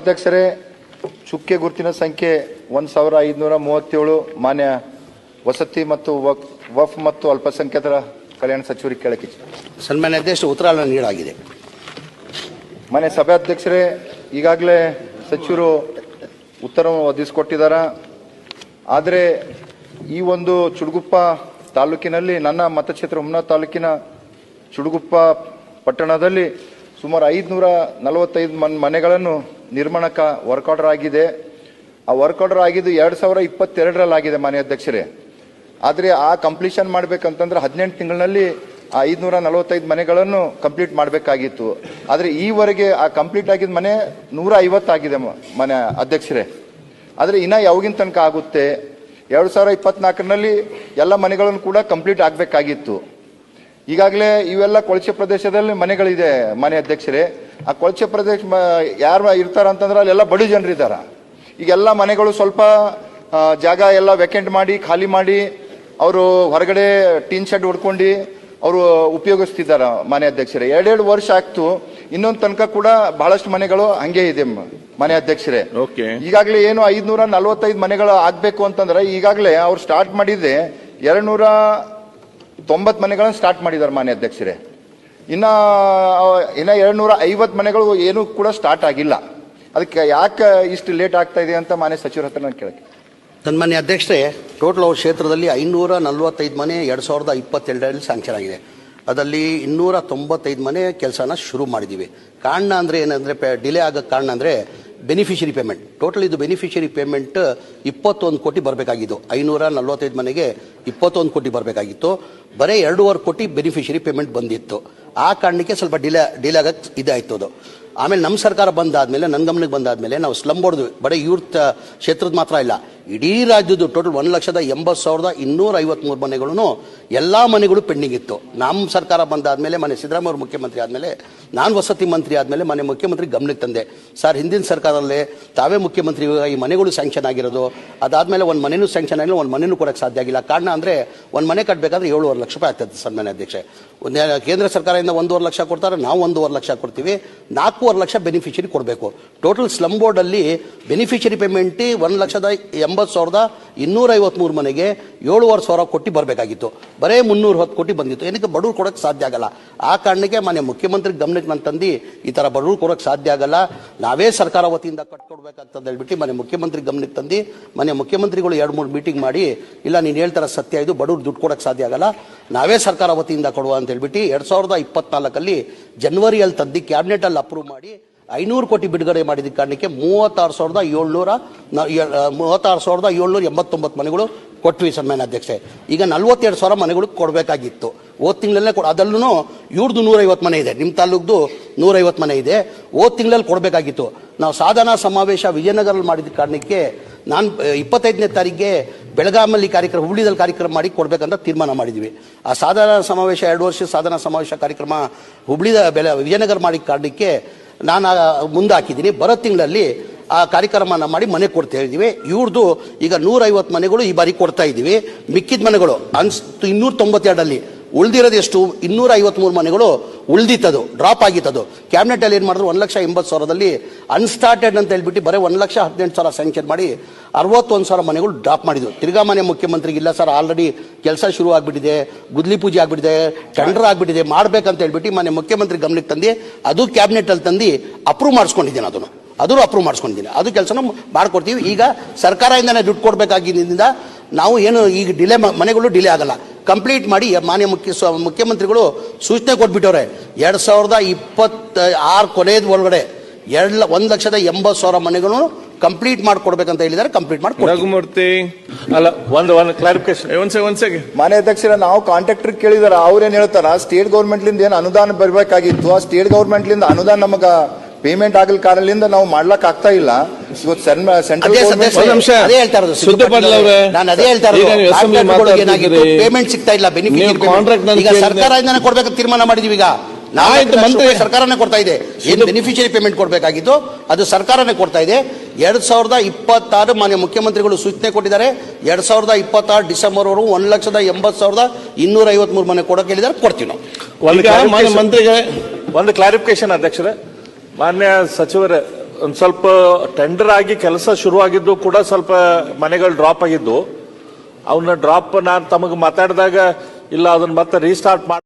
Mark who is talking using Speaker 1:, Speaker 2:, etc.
Speaker 1: ಅಧ್ಯಕ್ಷರೇ ಚುಕ್ಕೆ ಗುರುತಿನ ಸಂಖ್ಯೆ ಒಂದು ಸಾವಿರ ಐದುನೂರ ಮೂವತ್ತೇಳು ಮಾನ್ಯ ವಸತಿ ಮತ್ತು ವಕ್- ವಫ್ ಮತ್ತು ಅಲ್ಪಸಂಖ್ಯಾತರ ಕಲ್ಯಾಣ ಸಚಿವರಿಗೆ ಕೇಳಕ್ಕೆ.
Speaker 2: ಸನ್ಮಾನ್ಯ ಅಧ್ಯಕ್ಷ ಉತ್ತರ ನೀಡಲಾಗಿದೆ
Speaker 1: ಮಾನ್ಯ ಸಭಾಧ್ಯಕ್ಷರೇ ಈಗಾಗಲೇ ಸಚಿವರು ಉತ್ತರವನ್ನು ಒದಗಿಸಿಕೊಟ್ಟಿದ್ದಾರೆ ಆದರೆ ಈ ಒಂದು ಚುಡುಗುಪ್ಪ ತಾಲೂಕಿನಲ್ಲಿ ನನ್ನ ಮತಕ್ಷೇತ್ರ ಉಮ್ನಾ ತಾಲೂಕಿನ ಚುಡುಗುಪ್ಪ ಪಟ್ಟಣದಲ್ಲಿ ಸುಮಾರು ಐದುನೂರ ನಲವತ್ತೈದು ಮನ್ ಮನೆಗಳನ್ನು ನಿರ್ಮಾಣಕ್ಕೆ ವರ್ಕ್ ಆರ್ಡರ್ ಆಗಿದೆ. ಆ ವರ್ಕ್ ಆರ್ಡರ್ ಆಗಿದ್ದು ಎರಡು ಸಾವಿರ ಇಪ್ಪತ್ತೆರಡರಲ್ಲಿ ಆಗಿದೆ ಮಾನ್ಯ ಅಧ್ಯಕ್ಷರೇ. ಆದರೆ ಆ ಕಂಪ್ಲೀಷನ್ ಮಾಡಬೇಕಂತಂದ್ರೆ ಹದಿನೆಂಟು ತಿಂಗಳಲ್ಲಿ ಆ ಐದುನೂರ ನಲವತ್ತೈದು ಮನೆಗಳನ್ನು ಕಂಪ್ಲೀಟ್ ಮಾಡಬೇಕಾಗಿತ್ತು. ಆದರೆ ಈವರೆಗೆ ಆ ಕಂಪ್ಲೀಟ್ ಆಗಿದ್ದ ಮನೆ ನೂರ ಐವತ್ತಾಗಿದೆ ಮನೆ ಅಧ್ಯಕ್ಷರೇ. ಆದರೆ ಇನ್ನ ಯಾವಾಗಿನ ತನಕ ಆಗುತ್ತೆ? ಎರಡು ಸಾವಿರ ಇಪ್ಪತ್ನಾಲ್ಕರಲ್ಲಿ ಎಲ್ಲ ಮನೆಗಳನ್ನು ಕೂಡ ಕಂಪ್ಲೀಟ್ ಆಗಬೇಕಾಗಿತ್ತು. ಈಗಾಗಲೇ ಇವೆಲ್ಲ ಕೊಳಚೆ ಪ್ರದೇಶದಲ್ಲಿ ಮನೆಗಳಿದೆ ಮನೆ ಅಧ್ಯಕ್ಷರೇ. ಆ ಕೊಳಚೆ ಪ್ರದೇಶ ಯಾರು ಇರ್ತಾರ ಅಂತಂದ್ರೆ ಅಲ್ಲೆಲ್ಲ ಬಡ ಜನರು ಇದ್ದಾರ. ಈಗೆಲ್ಲ ಮನೆಗಳು ಸ್ವಲ್ಪ ಜಾಗ ಎಲ್ಲ ವೆಕೆಂಟ್ ಮಾಡಿ ಖಾಲಿ ಮಾಡಿ ಅವರು ಹೊರಗಡೆ ಟೀನ್ ಶೆಡ್ ಹೊಡ್ಕೊಂಡು ಅವರು ಉಪಯೋಗಿಸ್ತಿದ್ದಾರೆ ಮನೆ ಅಧ್ಯಕ್ಷರೇ. ಎರಡೆರಡು ವರ್ಷ ಆಗ್ತು ಇನ್ನೊಂದು ತನಕ ಕೂಡ ಬಹಳಷ್ಟು ಮನೆಗಳು ಹಂಗೆ ಇದೆ ಮನೆ ಅಧ್ಯಕ್ಷರೇ.
Speaker 3: ಓಕೆ.
Speaker 1: ಈಗಾಗಲೇ ಏನು ಐದ್ನೂರ ನಲವತ್ತೈದು ಮನೆಗಳು ಆಗ್ಬೇಕು ಅಂತಂದ್ರೆ ಈಗಾಗಲೇ ಅವ್ರು ಸ್ಟಾರ್ಟ್ ಮಾಡಿದ್ದೆ ಎರಡ್ ನೂರ ತೊಂಬತ್ ಮನೆಗಳನ್ನು ಸ್ಟಾರ್ಟ್ ಮಾಡಿದ್ದಾರೆ ಮಾನ್ಯ ಅಧ್ಯಕ್ಷರೇ. ಇನ್ನ ಇನ್ನು ಎರಡ್ ನೂರ ಐವತ್ ಮನೆಗಳು ಏನು ಕೂಡ ಸ್ಟಾರ್ಟ್ ಆಗಿಲ್ಲ. ಅದಕ್ಕೆ ಯಾಕೆ ಇಷ್ಟು ಲೇಟ್ ಆಗ್ತಾ ಇದೆ ಅಂತ ಮಾನ್ಯ ಸಚಿವರ ಹತ್ರ ನಾನು ಕೇಳಕ್ಕೆ.
Speaker 2: ಮನೆ ಅಧ್ಯಕ್ಷರೇ ಟೋಟಲ್ ಅವ್ರ ಕ್ಷೇತ್ರದಲ್ಲಿ ಐನೂರ ನಲವತ್ತೈದು ಮನೆ ಎರಡು ಸಾವಿರದ ಇಪ್ಪತ್ತೆರಡರಲ್ಲಿ ಸ್ಯಾಂಕ್ಷನ್ ಆಗಿದೆ. ಅದರಲ್ಲಿ ಇನ್ನೂರ ತೊಂಬತ್ತೈದು ಮನೆ ಕೆಲಸನ ಶುರು ಮಾಡಿದ್ದೀವಿ ಕಾರಣ ಅಂದರೆ ಏನಂದರೆ ಡಿಲೇ ಆಗೋಕ್ಕೆ ಕಾರಣ ಅಂದರೆ ಬೆನಿಫಿಷರಿ ಪೇಮೆಂಟ್ ಟೋಟಲ್ ಇದು ಬೆನಿಫಿಷರಿ ಪೇಮೆಂಟ್ ಇಪ್ಪತ್ತೊಂದು ಕೋಟಿ ಬರಬೇಕಾಗಿದ್ದು. ಐನೂರ ನಲ್ವತ್ತೈದು ಮನೆಗೆ ಇಪ್ಪತ್ತೊಂದು ಕೋಟಿ ಬರಬೇಕಾಗಿತ್ತು. ಬರೀ ಎರಡೂವರೆ ಕೋಟಿ ಬೆನಿಫಿಷರಿ ಪೇಮೆಂಟ್ ಬಂದಿತ್ತು. ಆ ಕಾರಣಕ್ಕೆ ಸ್ವಲ್ಪ ಡಿಲೇ ಡಿಲೇ ಆಗಕ್ಕೆ ಇದಾಯ್ತು ಅದು. ಆಮೇಲೆ ನಮ್ಮ ಸರ್ಕಾರ ಬಂದಾದ್ಮೇಲೆ ನನ್ನ ಗಮನಕ್ಕೆ ಬಂದಾದಮೇಲೆ ನಾವು ಸ್ಲಮ್ ಬೋರ್ಡ್ ಬರೀ ಇವ್ರ ಕ್ಷೇತ್ರದ ಮಾತ್ರ ಇಲ್ಲ. ಇಡೀ ರಾಜ್ಯದ್ದು ಟೋಟಲ್ ಒಂದು ಲಕ್ಷದ ಎಂಬತ್ತು ಸಾವಿರದ ಇನ್ನೂರ ಐವತ್ಮೂರು ಮನೆಗಳೂ ಎಲ್ಲ ಮನೆಗಳು ಪೆಂಡಿಂಗ್ ಇತ್ತು. ನಮ್ಮ ಸರ್ಕಾರ ಬಂದಾದಮೇಲೆ ಮನೆ ಸಿದ್ದರಾಮಯ್ಯ ಮುಖ್ಯಮಂತ್ರಿ ಆದಮೇಲೆ, ನಾನು ವಸತಿ ಮಂತ್ರಿ ಆದಮೇಲೆ ಮನೆ ಮುಖ್ಯಮಂತ್ರಿ ಗಮನಕ್ಕೆ ತಂದೆ. ಸರ್, ಹಿಂದಿನ ಸರ್ಕಾರದಲ್ಲೇ ತಾವೇ ಮುಖ್ಯಮಂತ್ರಿ ಈ ಮನೆಗಳು ಸ್ಯಾಂಕ್ಷನ್ ಆಗಿರೋದು. ಅದಾದಮೇಲೆ ಒಂದು ಮನೆಯೂ ಸ್ಯಾಂಕ್ಷನ್ ಆಗಿಲ್ಲ, ಒಂದು ಮನೆನೂ ಕೊಡೋಕ್ಕೆ ಸಾಧ್ಯ ಆಗಿಲ್ಲ. ಕಾರಣ ಅಂದರೆ ಒಂದು ಮನೆ ಕಟ್ಟಬೇಕಾದ್ರೆ ಏಳುವರೆ ಲಕ್ಷ ರೂಪಾಯಿ ಆಗ್ತದೆ ಸನ್ಮಾನ್ಯ ಅಧ್ಯಕ್ಷೆ. ಕೇಂದ್ರ ಸರ್ಕಾರದಿಂದ ಒಂದೂವರೆ ಲಕ್ಷ ಕೊಡ್ತಾರೆ, ನಾವು ಒಂದೂವರೆ ಲಕ್ಷ ಕೊಡ್ತೀವಿ. ನಾಲ್ಕೂವರೆ ಲಕ್ಷ ಬೆನಿಫಿಷರಿ ಕೊಡಬೇಕು. ಟೋಟಲ್ ಸ್ಲಮ್ ಬೋರ್ಡಲ್ಲಿ ಬೆನಿಫಿಷರಿ ಪೇಮೆಂಟ್ ಒಂದು ಲಕ್ಷದ ಎಂಬತ್ತು ಸಾವಿರದ ಇನ್ನೂರ ಐವತ್ಮೂರು ಮನೆಗೆ ಏಳುವರೆ ಸಾವಿರ ಕೊಟ್ಟು ಬರಬೇಕಾಗಿತ್ತು. ಬರೇ ಮುನ್ನೂರು ಹತ್ತು ಕೋಟಿ ಬಂದಿತ್ತು. ಏನಕ್ಕೆ ಬಡವ್ರು ಕೊಡೋಕ್ಕೆ ಸಾಧ್ಯ ಆಗಲ್ಲ? ಆ ಕಾರಣಕ್ಕೆ ಮನೆ ಮುಖ್ಯಮಂತ್ರಿ ಗಮನಕ್ಕೆ ನಾನು ತಂದು ಈ ಥರ ಬಡವ್ರು ಕೊಡೋಕ್ಕೆ ಸಾಧ್ಯ ಆಗಲ್ಲ. ನಾವೇ ಸರ್ಕಾರ ವತಿಯಿಂದ ಕಟ್ಕೊಡ್ಬೇಕಂತ ಹೇಳ್ಬಿಟ್ಟು ಮನೆ ಮುಖ್ಯಮಂತ್ರಿ ಗಮನಕ್ಕೆ ತಂದು ಮನೆ ಮುಖ್ಯಮಂತ್ರಿಗಳು ಎರಡು ಮೂರು ಮೀಟಿಂಗ್ ಮಾಡಿ, ಇಲ್ಲ ನೀನು ಹೇಳ್ತಾರ ಸತ್ಯ ಇದು, ಬಡವ್ರು ದುಡ್ಡು ಕೊಡೋಕ್ಕೆ ಸಾಧ್ಯ ಆಗಲ್ಲ. ನಾವೇ ಸರ್ಕಾರ ವತಿಯಿಂದ ಕೊಡುವ ಅಂತ ಹೇಳ್ಬಿಟ್ಟು ಎರಡು ಸಾವಿರದ ಇಪ್ಪತ್ನಾಲ್ಕಲ್ಲಿ ಜನವರಿಯಲ್ಲಿ ತಂದು ಕ್ಯಾಬಿನೆಟಲ್ಲಿ ಅಪ್ರೂವ್ ಮಾಡಿ ಐನೂರು ಕೋಟಿ ಬಿಡುಗಡೆ ಮಾಡಿದ ಕಾರಣಕ್ಕೆ ಮೂವತ್ತಾರು ಸಾವಿರದ ಏಳ್ನೂರ ಮೂವತ್ತಾರು ಸಾವಿರದ ಏಳ್ನೂರ ಎಂಬತ್ತೊಂಬತ್ತು ಮನೆಗಳು ಕೊಟ್ವಿ ಸನ್ಮಾನ್ಯ ಅಧ್ಯಕ್ಷೆ. ಈಗ ನಲ್ವತ್ತೆರಡು ಸಾವಿರ ಮನೆಗಳಿಗೆ ಕೊಡಬೇಕಾಗಿತ್ತು. ಓದ್ ತಿಂಗಳಲ್ಲೇ ಕೊಡ ಅದಲ್ಲೂ ಇವ್ರದ್ದು ನೂರೈವತ್ತು ಮನೆ ಇದೆ. ನಿಮ್ಮ ತಾಲೂಕ್ದು ನೂರೈವತ್ತು ಮನೆ ಇದೆ. ಓದ್ ತಿಂಗಳಲ್ಲಿ ಕೊಡಬೇಕಾಗಿತ್ತು. ನಾವು ಸಾಧನಾ ಸಮಾವೇಶ ವಿಜಯನಗರಲ್ಲಿ ಮಾಡಿದ ಕಾರಣಕ್ಕೆ ನಾನು ಇಪ್ಪತ್ತೈದನೇ ತಾರೀಕಿಗೆ ಬೆಳಗಾಮಲ್ಲಿ ಕಾರ್ಯಕ್ರಮ ಹುಬ್ಳಿದಲ್ಲಿ ಕಾರ್ಯಕ್ರಮ ಮಾಡಿ ಕೊಡಬೇಕಂತ ತೀರ್ಮಾನ ಮಾಡಿದ್ವಿ. ಆ ಸಾಧನಾ ಸಮಾವೇಶ, ಎರಡು ವರ್ಷ ಸಾಧನಾ ಸಮಾವೇಶ ಕಾರ್ಯಕ್ರಮ ಹುಬ್ಳಿದ ಬೆಳ ವಿಜಯನಗರ ಮಾಡಿದ ಕಾರಣಕ್ಕೆ ನಾನು ಮುಂದೆ ಹಾಕಿದ್ದೀನಿ. ಬರೋ ತಿಂಗಳಲ್ಲಿ ಆ ಕಾರ್ಯಕ್ರಮನ ಮಾಡಿ ಮನೆ ಕೊಡ್ತಾ ಇದ್ದೀವಿ. ಇವ್ರದ್ದು ಈಗ ನೂರೈವತ್ತು ಮನೆಗಳು ಈ ಬಾರಿ ಕೊಡ್ತಾ ಇದ್ದೀವಿ. ಮಿಕ್ಕಿದ ಮನೆಗಳು. ಅನ್ಸ್ ಇನ್ನೂರ ತೊಂಬತ್ತೆರಡಲ್ಲಿ ಉಳ್ದಿರೋದು ಎಷ್ಟು? ಇನ್ನೂರ ಐವತ್ಮೂರು ಮನೆಗಳು ಉಳ್ದಿತ್ತದು ಡ್ರಾಪ್ ಆಗಿತ್ತದು. ಕ್ಯಾಬಿನೆಟಲ್ಲಿ ಏನು ಮಾಡಿದ್ರು? ಒಂದು ಲಕ್ಷ ಎಂಬತ್ತು ಸಾವಿರದಲ್ಲಿ ಅನ್ಸ್ಟಾರ್ಟೆಡ್ ಅಂತ ಹೇಳ್ಬಿಟ್ಟು ಬರೀ ಒಂದು ಲಕ್ಷ ಹದಿನೆಂಟು ಸಾವಿರ ಸ್ಯಾಂಕ್ಷನ್ ಮಾಡಿ ಅರವತ್ತೊಂದು ಸಾವಿರ ಮನೆಗಳು ಡ್ರಾಪ್ ಮಾಡಿದ್ರು. ತಿರ್ಗಾ ಮನೆ ಮುಖ್ಯಮಂತ್ರಿಗೆ ಇಲ್ಲ ಸರ್ ಆಲ್ರೆಡಿ ಕೆಲಸ ಶುರು ಆಗಿಬಿಟ್ಟಿದೆ, ಗುದ್ಲಿ ಪೂಜೆ ಆಗಿಬಿಟ್ಟಿದೆ ಟೆಂಡರ್ ಆಗಿಬಿಟ್ಟಿದೆ, ಮಾಡ್ಬೇಕಂತ ಹೇಳ್ಬಿಟ್ಟು ಮನೆ ಮುಖ್ಯಮಂತ್ರಿ ಗಮನಕ್ಕೆ ತಂದು ಅದು ಕ್ಯಾಬಿನೆಟಲ್ಲಿ ತಂದು ಅಪ್ರೂವ್ ಮಾಡಿಸ್ಕೊಂಡಿದ್ದೀನಿ ಅದನ್ನು. ಅದನ್ನು ಅಪ್ರೂವ್ ಮಾಡಿಸ್ಕೊಂಡಿದ್ದೀನಿ. ಅದು ಕೆಲಸನ ಮಾಡ್ಕೊಡ್ತೀವಿ. ಈಗ ಸರ್ಕಾರದಿಂದನೇ ದುಡ್ಡು ಕೊಡಬೇಕಾಗಿದ್ದರಿಂದ ನಾವು ಏನು, ಈಗ ಡಿಲೇ ಮನೆಗಳು ಡಿಲೇ ಆಗಲ್ಲ. ಕಂಪ್ಲೀಟ್ ಮಾಡಿ ಮಾನ್ಯ ಮುಖ್ಯ ಮುಖ್ಯಮಂತ್ರಿಗಳು ಸೂಚನೆ ಕೊಟ್ಬಿಟ್ಟವ್ರೆ. ಎರಡು ಸಾವಿರದ ಇಪ್ಪತ್ತ ಆರು ಕೊನೆಯದ ಒಳಗಡೆ ಎರಡು ಒಂದು ಲಕ್ಷದ ಎಂಬತ್ತು ಸಾವಿರ ಮನೆಗಳು ಕಂಪ್ಲೀಟ್ ಮಾಡ್ಕೊಡ್ಬೇಕಂತ ಹೇಳಿದ್ದಾರೆ ಕಂಪ್ಲೀಟ್ ಮಾಡಿ
Speaker 3: ರಘುಮೂರ್ತಿ. ಅಲ್ಲ ಒಂದು ಒಂದು ಕ್ಲಾರಿಫಿಕೇಶನ್ ಒಂದ್ ಸೆಕೆ ಒಂದ್ ಸೆಕೆಂಡ್
Speaker 1: ಮಾನ್ಯ ಅಧ್ಯಕ್ಷರ ನಾವು ಕಾಂಟ್ರಾಕ್ಟರ್ ಕೇಳಿದಾರ ಅವ್ರೇನ್ ಹೇಳ್ತಾರ ಸ್ಟೇಟ್ ಗೌರ್ಮೆಂಟ್ಲಿಂದ ಏನು ಅನುದಾನ ಬರಬೇಕಾಗಿತ್ತು ಆ ಸ್ಟೇಟ್ ಗೌರ್ಮೆಂಟ್ಲಿಂದ ಅನುದಾನ ನಮಗ ಪೇಮೆಂಟ್ ಆಗಲ್ ಕಾರಣದಿಂದ ನಾವು ಮಾಡ್ಲಕ್ ಆಗ್ತಾ ಇಲ್ಲ. ಇವತ್ತು ಸೆಂಟ್ರಲ್
Speaker 2: ಅದೇ ಹೇಳ್ತಾ ಇರೋದು.
Speaker 3: ಸುದ್ದಿ ಪಾಟೀಲ್ ಅವ್ರೆ,
Speaker 2: ನಾನು ಅದೇ ಹೇಳ್ತಾ
Speaker 3: ಇರೋದು.
Speaker 2: ಪೇಮೆಂಟ್ ಸಿಗ್ತಾ ಇಲ್ಲ
Speaker 3: ನೀವು
Speaker 2: ಬೆನಿಫಿಟ್ ಈಗ. ಸರ್ಕಾರದಿಂದನೇ ಕೊಡ್ಬೇಕು ತೀರ್ಮಾನ ಮಾಡಿದೀವಿ ಈಗ.
Speaker 3: ಮಂತ್ರಿ.
Speaker 2: ಮಂತ್ರಿ. ಸರ್ಕಾರನೇ ಕೊಡ್ತಾ ಇದೆ. ಏನು ಬೆನಿಫಿಷರಿ ಪೇಮೆಂಟ್ ಕೊಡ್ಬೇಕಾಗಿತ್ತು? ಅದು ಸರ್ಕಾರನೇ ಕೊಡ್ತಾ ಇದೆ. ಎರಡ್ ಸಾವಿರದ ಇಪ್ಪತ್ತಾರು ಮಾನ್ಯ ಮುಖ್ಯಮಂತ್ರಿಗಳು ಸೂಚನೆ ಕೊಟ್ಟಿದ್ದಾರೆ. ಎರಡ್ ಸಾವಿರದ ಇಪ್ಪತ್ತಾರು ಡಿಸೆಂಬರ್ ವರೆಗೂ ಒಂದ್ ಲಕ್ಷದ ಎಂಬತ್ತು ಸಾವಿರದ ಇನ್ನೂರ ಐವತ್ಮೂರು ಮನೆ ಕೊಡಕ್ಕೆ ಹೇಳಿದ್ದಾರೆ. ಕೊಡ್ತೀವಿ ನಾವು.
Speaker 4: ಒಂದು ಕ್ಲಾರಿಫಿಕೇಶನ್ ಅಧ್ಯಕ್ಷರೇ. ಮಾನ್ಯ ಸಚಿವರ,
Speaker 3: ಒಂದು ಸ್ವಲ್ಪ ಟೆಂಡರ್ ಆಗಿ ಕೆಲಸ ಶುರುವಾಗಿದ್ದು ಕೂಡ ಸ್ವಲ್ಪ ಮನೆಗಳು ಡ್ರಾಪ್ ಆಗಿದ್ದು ಅವನ್ನ ಡ್ರಾಪ್ ನಾನು ತಮಗೆ ಮಾತಾಡಿದಾಗ, ಇಲ್ಲ ಅದನ್ನ ಮತ್ತೆ ರೀಸ್ಟಾರ್ಟ್ ಮಾಡಿ